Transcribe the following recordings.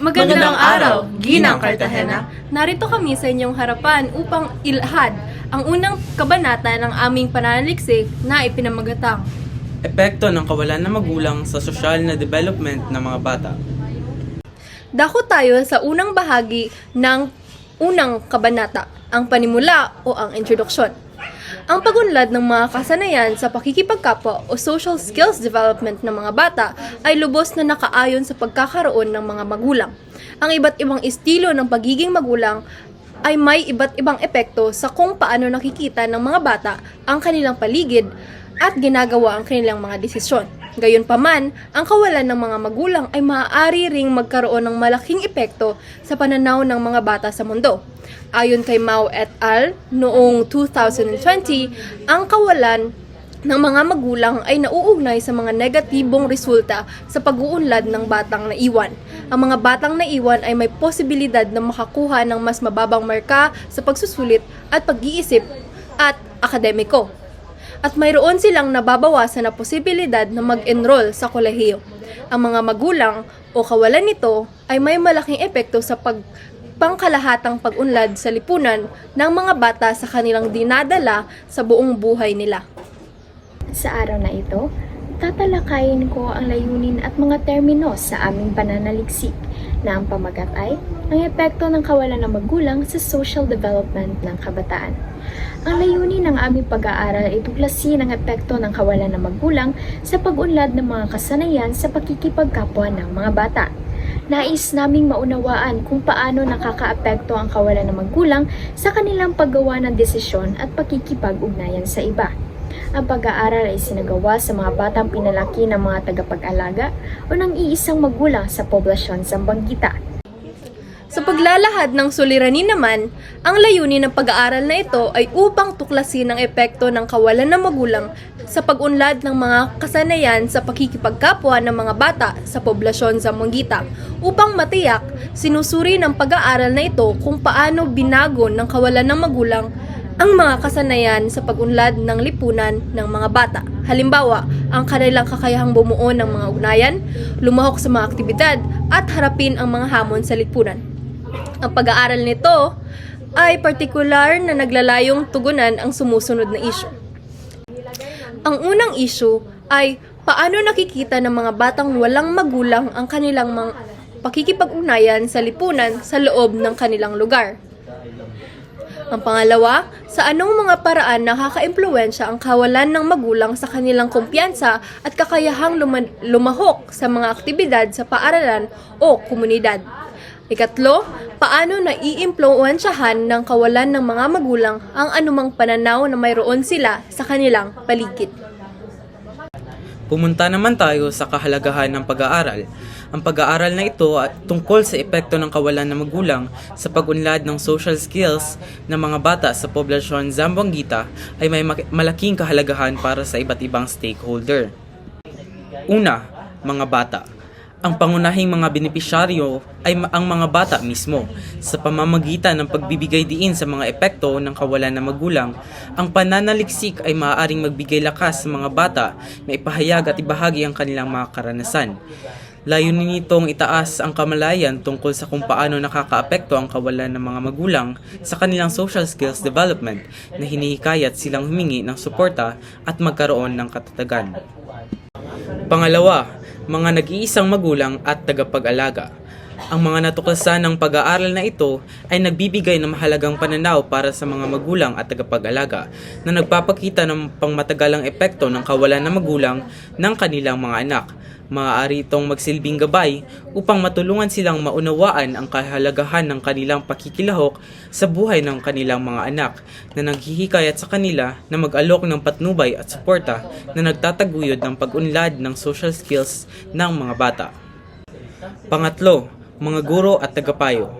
Magandang araw, Ginang Cartagena. Narito kami sa inyong harapan upang ilahad ang unang kabanata ng aming pananaliksik na ipinamagatang. Epekto ng kawalan ng magulang sa sosyal na development ng mga bata. Dako tayo sa unang bahagi ng unang kabanata, ang panimula o ang introduksyon. Ang pagunlad ng mga kasanayan sa pakikipagkapwa o social skills development ng mga bata ay lubos na nakaayon sa pagkakaroon ng mga magulang. Ang iba't ibang estilo ng pagiging magulang ay may iba't ibang epekto sa kung paano nakikita ng mga bata ang kanilang paligid at ginagawa ang kanilang mga desisyon. Gayunpaman, ang kawalan ng mga magulang ay maaari ring magkaroon ng malaking epekto sa pananaw ng mga bata sa mundo. Ayon kay Mao et al. noong 2020, ang kawalan ng mga magulang ay nauugnay sa mga negatibong resulta sa pag-uunlad ng batang naiwan. Ang mga batang naiwan ay may posibilidad na makakuha ng mas mababang marka sa pagsusulit at pag-iisip at akademiko at mayroon silang nababawasan na posibilidad na mag-enroll sa kolehiyo. Ang mga magulang o kawalan nito ay may malaking epekto sa pag pangkalahatang pag-unlad sa lipunan ng mga bata sa kanilang dinadala sa buong buhay nila. Sa araw na ito, tatalakayin ko ang layunin at mga termino sa aming pananaliksik na ang pamagat ay ang epekto ng kawalan ng magulang sa social development ng kabataan. Ang layunin ng aming pag-aaral ay tuklasin ang epekto ng kawalan ng magulang sa pag-unlad ng mga kasanayan sa pakikipagkapwa ng mga bata. Nais naming maunawaan kung paano nakakaapekto ang kawalan ng magulang sa kanilang paggawa ng desisyon at pakikipag-ugnayan sa iba. Ang pag-aaral ay sinagawa sa mga batang pinalaki ng mga tagapag-alaga o ng iisang magulang sa poblasyon sa Banggita. Sa paglalahad ng suliranin naman, ang layunin ng pag-aaral na ito ay upang tuklasin ang epekto ng kawalan ng magulang sa pag-unlad ng mga kasanayan sa pakikipagkapwa ng mga bata sa poblasyon sa Mangita upang matiyak sinusuri ng pag-aaral na ito kung paano binago ng kawalan ng magulang ang mga kasanayan sa pag-unlad ng lipunan ng mga bata. Halimbawa, ang kanilang kakayahang bumuo ng mga ugnayan, lumahok sa mga aktibidad, at harapin ang mga hamon sa lipunan. Ang pag-aaral nito ay partikular na naglalayong tugunan ang sumusunod na issue. Ang unang issue ay paano nakikita ng mga batang walang magulang ang kanilang mga pakikipag-ugnayan sa lipunan sa loob ng kanilang lugar. Ang pangalawa, sa anong mga paraan nakaka-impluensya ang kawalan ng magulang sa kanilang kumpiyansa at kakayahang luma- lumahok sa mga aktibidad sa paaralan o komunidad. Ikatlo, paano naiimpluwensyahan ng kawalan ng mga magulang ang anumang pananaw na mayroon sila sa kanilang paligid. Pumunta naman tayo sa kahalagahan ng pag-aaral. Ang pag-aaral na ito at tungkol sa epekto ng kawalan ng magulang sa pag-unlad ng social skills ng mga bata sa poblasyon Zamboanguita ay may malaking kahalagahan para sa iba't ibang stakeholder. Una, mga bata. Ang pangunahing mga benepisyaryo ay ang mga bata mismo. Sa pamamagitan ng pagbibigay diin sa mga epekto ng kawalan ng magulang, ang pananaliksik ay maaaring magbigay lakas sa mga bata na ipahayag at ibahagi ang kanilang mga karanasan. Layunin nitong itaas ang kamalayan tungkol sa kung paano nakakaapekto ang kawalan ng mga magulang sa kanilang social skills development na hinihikayat silang humingi ng suporta at magkaroon ng katatagan. Pangalawa, mga nag-iisang magulang at tagapag-alaga. Ang mga natuklasan ng pag-aaral na ito ay nagbibigay ng mahalagang pananaw para sa mga magulang at tagapag-alaga na nagpapakita ng pangmatagalang epekto ng kawalan ng magulang ng kanilang mga anak. Maaari itong magsilbing gabay upang matulungan silang maunawaan ang kahalagahan ng kanilang pakikilahok sa buhay ng kanilang mga anak na naghihikayat sa kanila na mag-alok ng patnubay at suporta na nagtataguyod ng pag-unlad ng social skills ng mga bata. Pangatlo, mga guro at tagapayo.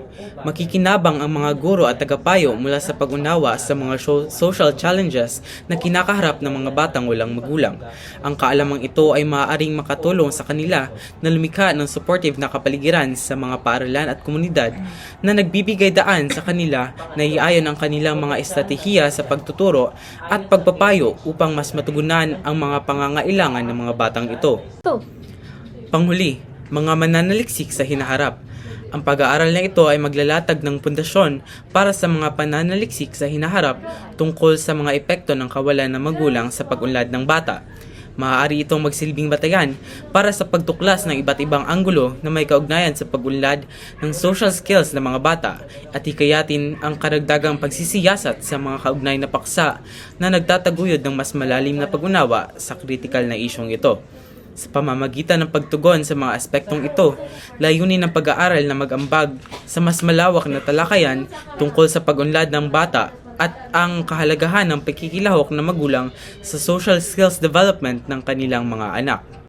Makikinabang ang mga guro at tagapayo mula sa pag-unawa sa mga social challenges na kinakaharap ng mga batang walang magulang. Ang kaalamang ito ay maaaring makatulong sa kanila na lumikha ng supportive na kapaligiran sa mga paaralan at komunidad na nagbibigay daan sa kanila na iayon ang kanilang mga estratehiya sa pagtuturo at pagpapayo upang mas matugunan ang mga pangangailangan ng mga batang ito. Panghuli, mga mananaliksik sa hinaharap. Ang pag-aaral na ito ay maglalatag ng pundasyon para sa mga pananaliksik sa hinaharap tungkol sa mga epekto ng kawalan ng magulang sa pag-unlad ng bata. Maaari itong magsilbing batayan para sa pagtuklas ng iba't ibang anggulo na may kaugnayan sa pag-unlad ng social skills ng mga bata at hikayatin ang karagdagang pagsisiyasat sa mga kaugnay na paksa na nagtataguyod ng mas malalim na pag-unawa sa kritikal na isyong ito. Sa pamamagitan ng pagtugon sa mga aspektong ito, layunin ng pag-aaral na mag-ambag sa mas malawak na talakayan tungkol sa pag-unlad ng bata at ang kahalagahan ng pagkikilahok ng magulang sa social skills development ng kanilang mga anak.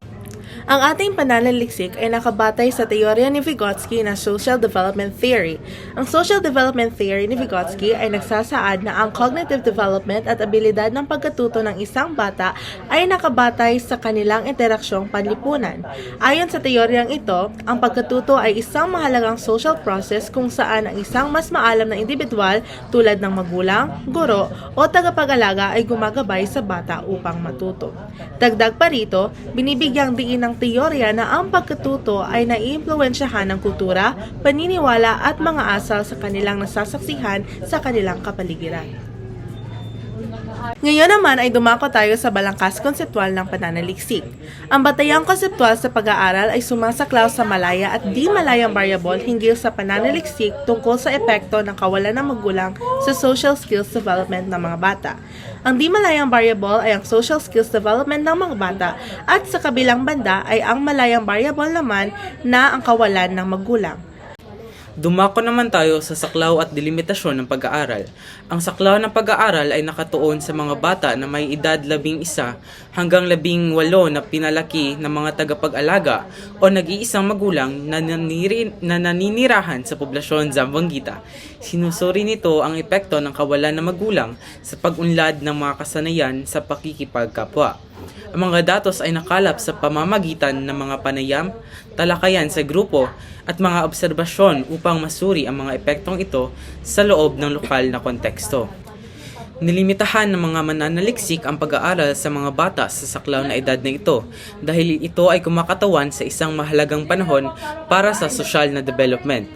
Ang ating pananaliksik ay nakabatay sa teorya ni Vygotsky na Social Development Theory. Ang Social Development Theory ni Vygotsky ay nagsasaad na ang cognitive development at abilidad ng pagkatuto ng isang bata ay nakabatay sa kanilang interaksyong panlipunan. Ayon sa teoryang ito, ang pagkatuto ay isang mahalagang social process kung saan ang isang mas maalam na individual tulad ng magulang, guro o tagapag-alaga ay gumagabay sa bata upang matuto. Dagdag pa rito, binibigyang diin ng teorya na ang pagkatuto ay naiimpluwensyahan ng kultura, paniniwala at mga asal sa kanilang nasasaksihan sa kanilang kapaligiran. Ngayon naman ay dumako tayo sa balangkas konseptual ng pananaliksik. Ang batayang konseptual sa pag-aaral ay sumasaklaw sa malaya at di malayang variable hinggil sa pananaliksik tungkol sa epekto ng kawalan ng magulang sa social skills development ng mga bata. Ang di malayang variable ay ang social skills development ng mga bata at sa kabilang banda ay ang malayang variable naman na ang kawalan ng magulang. Dumako naman tayo sa saklaw at delimitasyon ng pag-aaral. Ang saklaw ng pag-aaral ay nakatuon sa mga bata na may edad labing isa hanggang labing walo na pinalaki ng mga tagapag-alaga o nag-iisang magulang na, naniri, na naninirahan sa poblasyon Zamboanguita. Sinusuri nito ang epekto ng kawalan ng magulang sa pag-unlad ng mga kasanayan sa pakikipagkapwa. Ang mga datos ay nakalap sa pamamagitan ng mga panayam, talakayan sa grupo, at mga obserbasyon upang masuri ang mga epektong ito sa loob ng lokal na konteksto. Nilimitahan ng mga mananaliksik ang pag-aaral sa mga bata sa saklaw na edad na ito dahil ito ay kumakatawan sa isang mahalagang panahon para sa sosyal na development.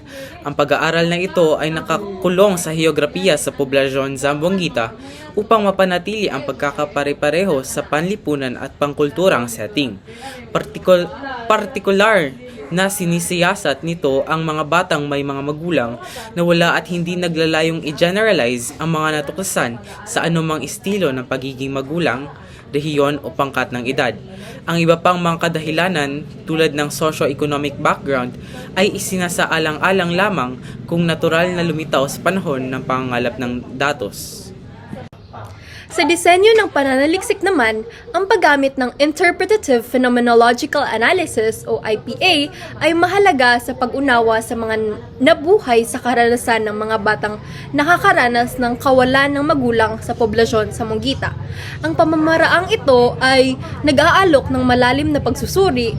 Ang pag-aaral na ito ay nakakulong sa heograpiya sa poblasyon Zamboanguita upang mapanatili ang pagkakapare-pareho sa panlipunan at pangkulturang setting. Partikul- partikular na sinisiyasat nito ang mga batang may mga magulang na wala at hindi naglalayong i-generalize ang mga natuklasan sa anumang estilo ng pagiging magulang, rehiyon o pangkat ng edad. Ang iba pang mga kadahilanan tulad ng socio-economic background ay isinasaalang-alang lamang kung natural na lumitaw sa panahon ng pangangalap ng datos. Sa disenyo ng pananaliksik naman, ang paggamit ng Interpretative Phenomenological Analysis o IPA ay mahalaga sa pag-unawa sa mga nabuhay sa karanasan ng mga batang nakakaranas ng kawalan ng magulang sa poblasyon sa Mongita. Ang pamamaraang ito ay nag-aalok ng malalim na pagsusuri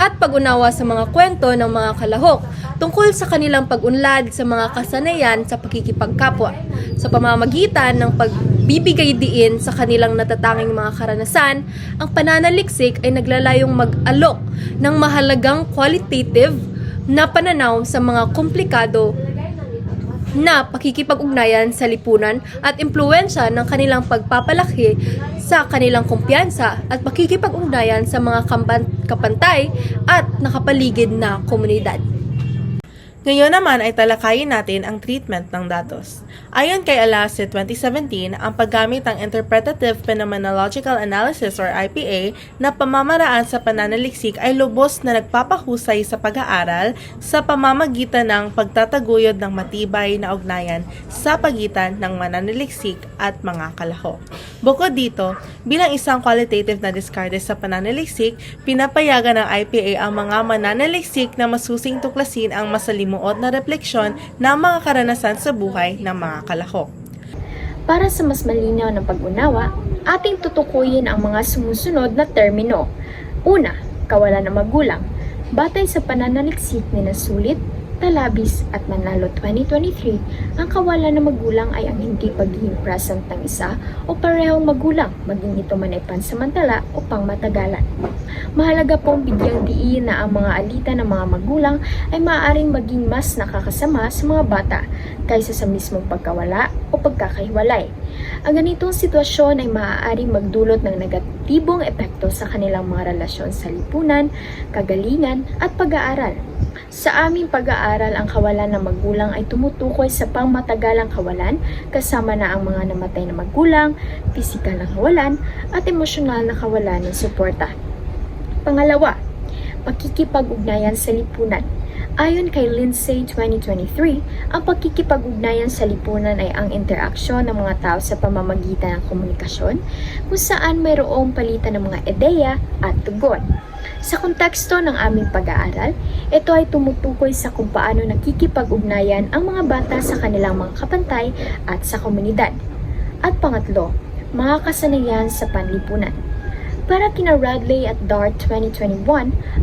at pag-unawa sa mga kwento ng mga kalahok tungkol sa kanilang pag-unlad sa mga kasanayan sa pakikipagkapwa sa pamamagitan ng pagbibigay diin sa kanilang natatanging mga karanasan, ang pananaliksik ay naglalayong mag-alok ng mahalagang qualitative na pananaw sa mga komplikado na pakikipag-ugnayan sa lipunan at impluensya ng kanilang pagpapalaki sa kanilang kumpiyansa at pakikipag-ugnayan sa mga kapantay at nakapaligid na komunidad. Ngayon naman ay talakayin natin ang treatment ng datos. Ayon kay Alase 2017, ang paggamit ng Interpretative Phenomenological Analysis or IPA na pamamaraan sa pananaliksik ay lubos na nagpapahusay sa pag-aaral sa pamamagitan ng pagtataguyod ng matibay na ugnayan sa pagitan ng mananaliksik at mga kalahok. Bukod dito, bilang isang qualitative na diskarte sa pananaliksik, pinapayagan ng IPA ang mga mananaliksik na masusing tuklasin ang masalimuot na refleksyon ng mga karanasan sa buhay ng mga kalahok. Para sa mas malinaw na pag-unawa, ating tutukuyin ang mga sumusunod na termino. Una, kawalan ng magulang. Batay sa pananaliksik ni Nasulit, Talabis at Manalo 2023, ang kawalan ng magulang ay ang hindi pagiging present ng isa o parehong magulang, maging ito man ay pansamantala o pangmatagalan. Mahalaga pong bigyang diin na ang mga alita ng mga magulang ay maaaring maging mas nakakasama sa mga bata kaysa sa mismong pagkawala o pagkakahiwalay. Ang ganitong sitwasyon ay maaaring magdulot ng negatibong epekto sa kanilang mga relasyon sa lipunan, kagalingan at pag-aaral. Sa aming pag-aaral, ang kawalan ng magulang ay tumutukoy sa pangmatagalang kawalan kasama na ang mga namatay na magulang, pisikal na kawalan at emosyonal na kawalan ng suporta. Pangalawa, pakikipag-ugnayan sa lipunan. Ayon kay Lindsay 2023, ang pakikipag-ugnayan sa lipunan ay ang interaksyon ng mga tao sa pamamagitan ng komunikasyon kung saan mayroong palitan ng mga ideya at tugon. Sa konteksto ng aming pag-aaral, ito ay tumutukoy sa kung paano nakikipag-ugnayan ang mga bata sa kanilang mga kapantay at sa komunidad. At pangatlo, mga kasanayan sa panlipunan. Para kina Radley at Dart 2021,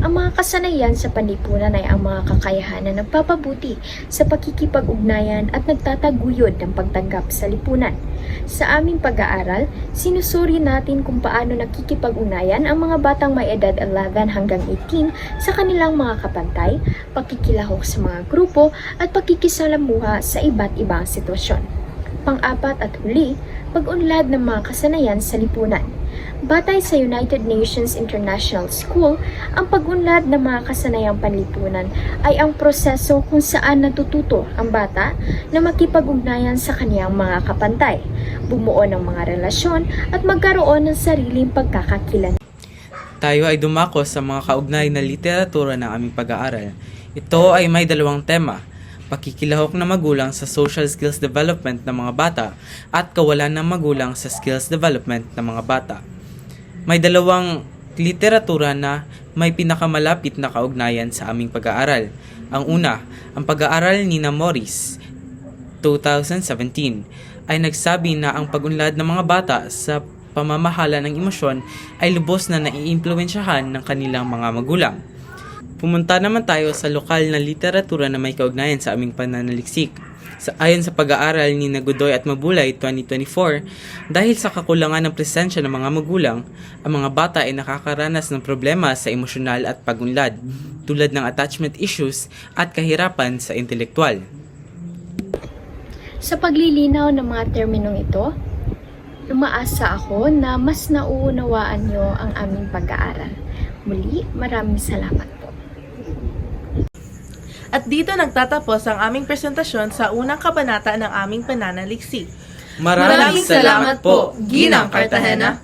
ang mga kasanayan sa panlipunan ay ang mga kakayahan na nagpapabuti sa pakikipag-ugnayan at nagtataguyod ng pagtanggap sa lipunan. Sa aming pag-aaral, sinusuri natin kung paano nakikipag-ugnayan ang mga batang may edad 11 hanggang 18 sa kanilang mga kapantay, pakikilahok sa mga grupo at pakikisalamuha sa iba't ibang sitwasyon. Pang-apat at huli, pag-unlad ng mga kasanayan sa lipunan. Batay sa United Nations International School, ang pag-unlad ng mga kasanayang panlipunan ay ang proseso kung saan natututo ang bata na makipag-ugnayan sa kaniyang mga kapantay, bumuo ng mga relasyon at magkaroon ng sariling pagkakakilan. Tayo ay dumako sa mga kaugnay na literatura ng aming pag-aaral. Ito ay may dalawang tema, pakikilahok na magulang sa social skills development ng mga bata at kawalan ng magulang sa skills development ng mga bata. May dalawang literatura na may pinakamalapit na kaugnayan sa aming pag-aaral. Ang una, ang pag-aaral ni na Morris, 2017, ay nagsabi na ang pag-unlad ng mga bata sa pamamahala ng emosyon ay lubos na naiimpluwensyahan ng kanilang mga magulang. Pumunta naman tayo sa lokal na literatura na may kaugnayan sa aming pananaliksik. Sa, ayon sa pag-aaral ni Nagudoy at Mabulay 2024, dahil sa kakulangan ng presensya ng mga magulang, ang mga bata ay nakakaranas ng problema sa emosyonal at pagunlad, tulad ng attachment issues at kahirapan sa intelektual. Sa paglilinaw ng mga terminong ito, umaasa ako na mas nauunawaan nyo ang aming pag-aaral. Muli, maraming salamat. At dito nagtatapos ang aming presentasyon sa unang kabanata ng aming pananaliksik. Maraming, salamat po, Ginang Cartagena.